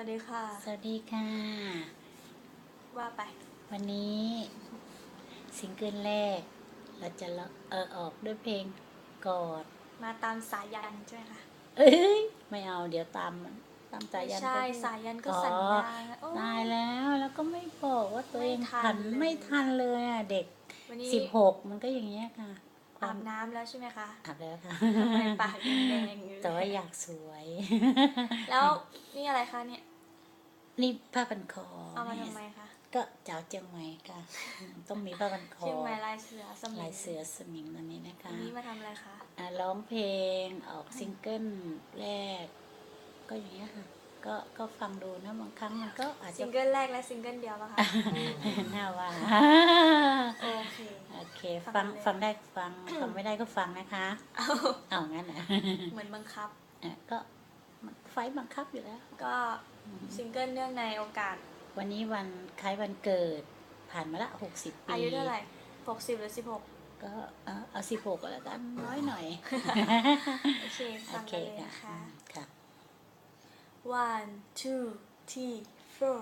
วัสดีค่ะ สวัสดีค่ะ ว่าไป วันนี้ซิงเกิลแรก เราจะเลาะเออออกด้วยเพลงกอด มาตามสายยันใช่ไหมคะ เอ้ย ไม่เอาเดี๋ยวตามตามสายยันใช่ไปสายยันก็อ๋อสัญญาโอ้ตายแล้วแล้วก็ไม่บอกว่าตัวเองไม่ทันผันเลยไม่ทันเลยอะเด็กวันนี้สิบหกมันก็อย่างเงี้ยค่ะควา อามบน้ำแล้วใช่ไหมคะอาบแล้วค่ะทำไมปากแดงๆอยู่แต่ว่าอยากสวย แล้วนี่อะไรคะเนี่ย นี่ผ้าพันคอเอามาทำไมคะ ก็เจ้าเจียงใหม่ค่ะ ต้องมีผ้าพันคอเชียงใหม่ลายเสือสมิงลายเสือสมิงตัวนี้นะคะวันนี้มาทำอะไรคะอะร้องเพลงออกซิงเกิลแรก ก็อย่างเงี้ยค่ะก็ก็ฟังดูนะบางครั้งมันก็อาจซิจะงเกิลแรกและซิงเกิลเดียวป่ะคะน่าว่าโอเคโอเค ฟัฟังงเลยฟังได้ฟังฟังไม่ได้ก็ฟังนะคะ เอาเอางั้นนะเหมือนบังคับ อะก็มันไฟล์บังคับอยู่แล้ว ก็ซิงเกิลเนื่องในโอกาส วันนี้วันคล้ายวันเกิด ผ่านมาละหกสิบปีอายุเท่าไหร่หกสิบหรือสิบหกก็เอาเอาสิบหกก็แล้วกันน้อยหน่อย โอเคโอฟังเคกันเลยค่ะนะคะ ค่ะ one two three four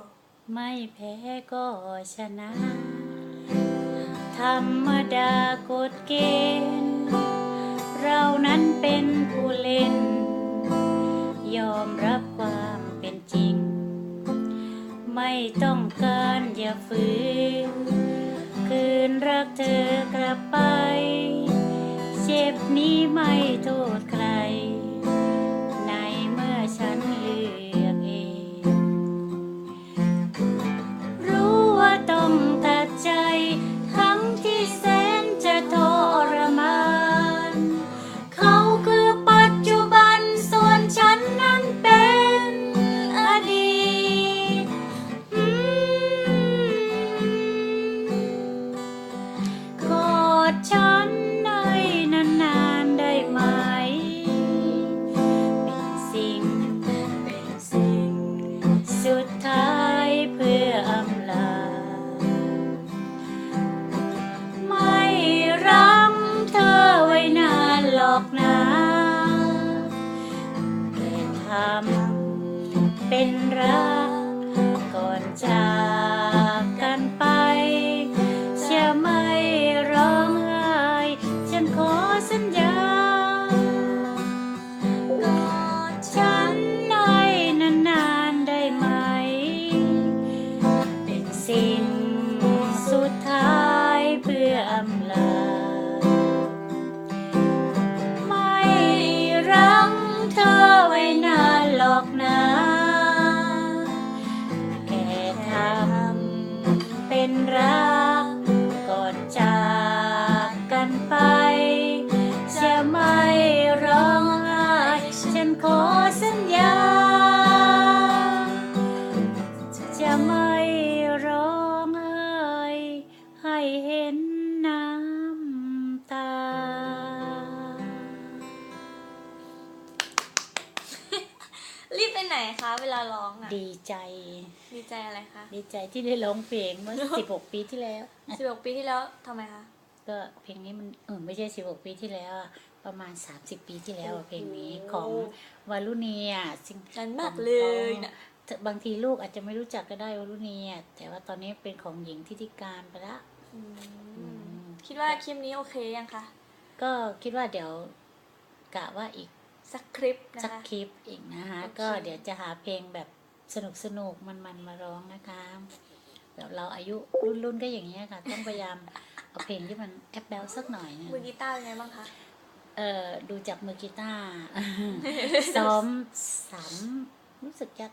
ไม่แพ้ก็ชนะ ธรรมดากฎเกณฑ์ เรานั้นเป็นผู้เล่น ยอมรับความเป็นจริง ไม่ต้องการอย่าฝืน คืนรักเธอกลับไป เจ็บนี้ไม่โทษใครำเป็นรักก่อนจากำ รีบไปไหนคะ เวลาร้องอะดีใจ ดีใจอะไรคะดีใจที่ได้ร้องเพลงเมื่อ 16 ปีที่แล้ว สิบหกปีที่แล้วทำไมคะ ก็เพลงนี้มันเออไม่ใช่ 16 ปีที่แล้วอะประมาณ 30 ปีที่แล้วอะโอ้โหเพลงนี้ของวารุณีอะซิงนั้นมากเลยนะบางทีลูกอาจจะไม่รู้จักก็ได้วารุณีอะแต่ว่าตอนนี้เป็นของหญิงทิติการไปละ อืมอืม คิดว่าคลิปนี้โอเคยังคะ ก็คิดว่าเดี๋ยวกะว่าอีก สักคลิปนะสักคะคลิปอีกนะคะ โอเค ก็เดี๋ยวจะหาเพลงแบบสนุกสนุกมันมันๆมาร้องนะคะแบบเราอายุรุ่นรุ่นๆก็อย่างเงี้ยค่ะ ต้องพยายามเอาเพลงที่มันแอปแบลสักหน่อยนะมือกีตาร์เป็นไงบ้างคะ เออดูจากมือกีตาร์ ซ้อมสามรู้สึกจะ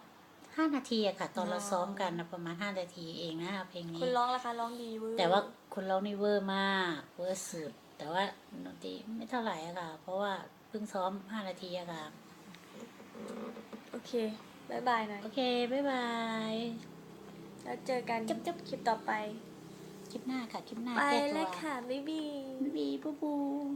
ห้านาทีอะค่ะ ตอนเราซ้อมกันนะประมาณห้านาทีเองนะคะเพลงนี้ คุณร้องละคะร้องดีเวอร์แต่ว่าคุณร้องนี่เวอร์มากเวอร์สุด แต่ว่าดนตรีไม่เท่าไหร่อะค่ะ เพราะว่า เพิ่งซ้อมห้านาทีอะค่ะ โอเคบายบายหน่อยโอเค บ๊ายบาย แล้วเจอกันจุ๊บจุ๊บ คลิปต่อไป คลิปหน้าค่ะ คลิปหน้าไปแก้ตัวเลยค่ะ บ๊ายบาย บีบูบู